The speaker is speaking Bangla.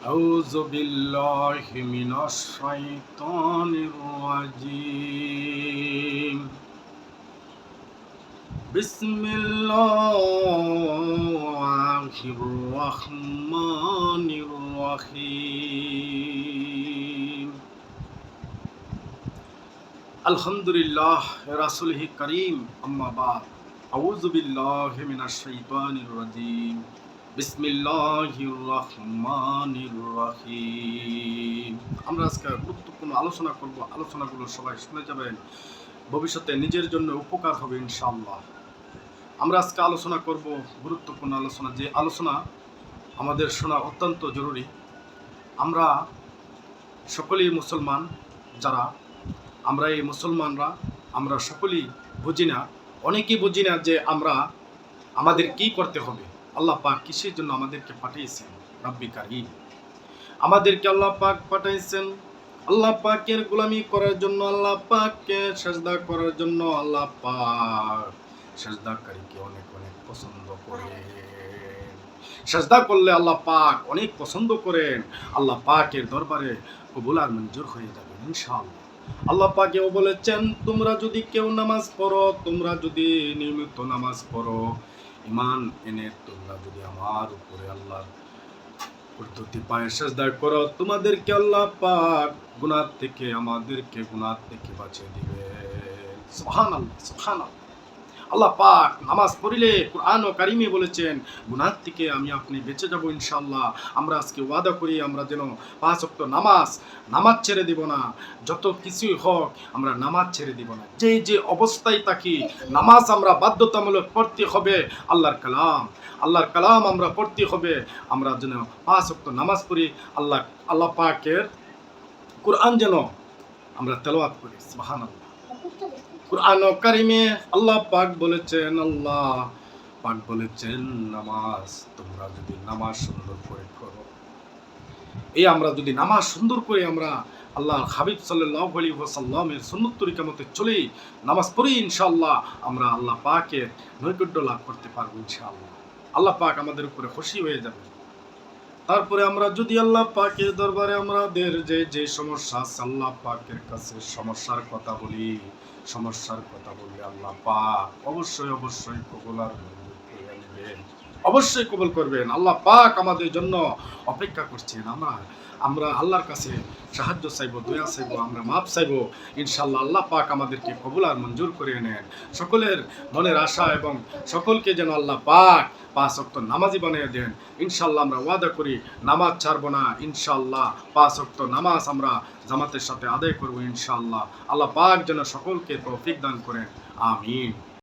أعوذ بالله من الشيطان الرجيم بسم الله الرحمن الرحيم الحمد لله رسوله كريم أما بعد أعوذ بالله من الشيطان الرجيم বিসমিল্লাহির রহমানির রহিম আমরা আজকে গুরুত্বপূর্ণ আলোচনা করব। আলোচনাগুলো সবাই শুনে যাবেন। ভবিষ্যতে নিজের জন্য উপকার হবে ইনশাআল্লাহ। আমরা আজকে আলোচনা করব গুরুত্বপূর্ণ আলোচনা। যে আলোচনা আমাদের শোনা অত্যন্ত জরুরি। আমরা সকলেই মুসলমান যারা, আমরা এই মুসলমানরা, আমরা সকলেই বুঝি না, অনেকেই বুঝি না যে আমরা, আমাদের কি করতে হবে। আল্লাহ পাক কিসের জন্য আমাদেরকে পাঠিয়েছেন? রাব্বি কারিম। আমাদেরকে আল্লাহ পাক পাঠাইছেন। আল্লাহ পাকের গোলামি করার জন্য, আল্লাহ পাককে সেজদা করার জন্য আল্লাহ পাক সেজদাকারীকে অনেক অনেক পছন্দ করে সেজদা করলে আল্লাহ পাক অনেক পছন্দ করেন। আল্লাহ পাকের দরবারে কবুল আর মঞ্জুর হয়ে যাবে ইনশাআল্লাহ। আল্লাহ পাকেও বলেছেন, তোমরা যদি কেউ নামাজ পড়ো, তোমরা যদি নিয়মিত নামাজ পড়ো ইমান এনে তোমরা যদি আমার উপরে আল্লাহ পদ্ধতি পায়ে দায় করো, তোমাদেরকে আল্লাহ পাক গুণার থেকে, আমাদেরকে গুণার থেকে বাঁচিয়ে দিবে সোহান আল্লাহ সোহান আল্লাহ পাক নামাজ পড়িলে কোরআন ও কারিমে বলেছেন, গুনাহ থেকে আমি আপনি বেঁচে যাব ইনশাআল্লাহ। আমরা আজকে ওয়াদা করি, আমরা যেন পাঁচ অক্ট নামাজ নামাজ ছেড়ে দিব না। যত কিছুই হোক, আমরা নামাজ ছেড়ে দিব না। যে যে অবস্থায় থাকি, নামাজ আমরা বাধ্যতামূলক পড়তে হবে আল্লাহর কালাম। আল্লাহর কালাম আমরা পড়তে হবে। আমরা যেন পাঁচ অক্ট নামাজ পড়ি, আল্লাহ আল্লাহ পাকের কোরআন যেন আমরা তেলাওয়াত করি। সুবহানাল্লাহ। কোরআন আল্লাহ পাক বলেছেন, আল্লাহ পাক বলেছেন, নামাজ তোমরা যদি নামাজ সুন্দর করে করো এই আমরা যদি নামাজ সুন্দর করে আমরা আল্লাহ হাবিব সাল্লাহ আলী ওসাল্লামের সুন্নত তরিকা মতে চলেই নামাজ পড়ি, ইনশাআল্লাহ আমরা আল্লাহ পাকের নৈকট্য লাভ করতে পারব, ইনশাআল্লাহ। আল্লাহ পাক আমাদের উপরে খুশি হয়ে যাবে। তারপরে আমরা যদি আল্লাহ পাকের দরবারে আমাদের যে যে সমস্যা আল্লাহ পাকের কাছে সমস্যার কথা বলি, সমস্যার কথা বলি আল্লাহ পাক অবশ্যই অবশ্যই কবলার নেবেন অবশ্যই কবুল করবেন। আল্লাহ পাক আমাদের জন্য অপেক্ষা করছেন। আমরা আমরা আল্লাহর কাছে সাহায্য চাইব, দয়া চাইব, আমরা মাপ চাইব। ইনশাল্লাহ আল্লাহ পাক আমাদেরকে কবুল আর মঞ্জুর করে নেন। সকলের মনের আশা এবং সকলকে যেন আল্লাহ পাক পাঁচ অক্ত নামাজি বানিয়ে দেন। ইনশাল্লাহ আমরা ওয়াদা করি, নামাজ ছাড়বো না। ইনশাল্লাহ পাঁচ অক্ত নামাজ আমরা জামাতের সাথে আদায় করব ইনশাল্লাহ আল্লাহ পাক যেন সকলকে তৌফিক দান করেন। আমিন।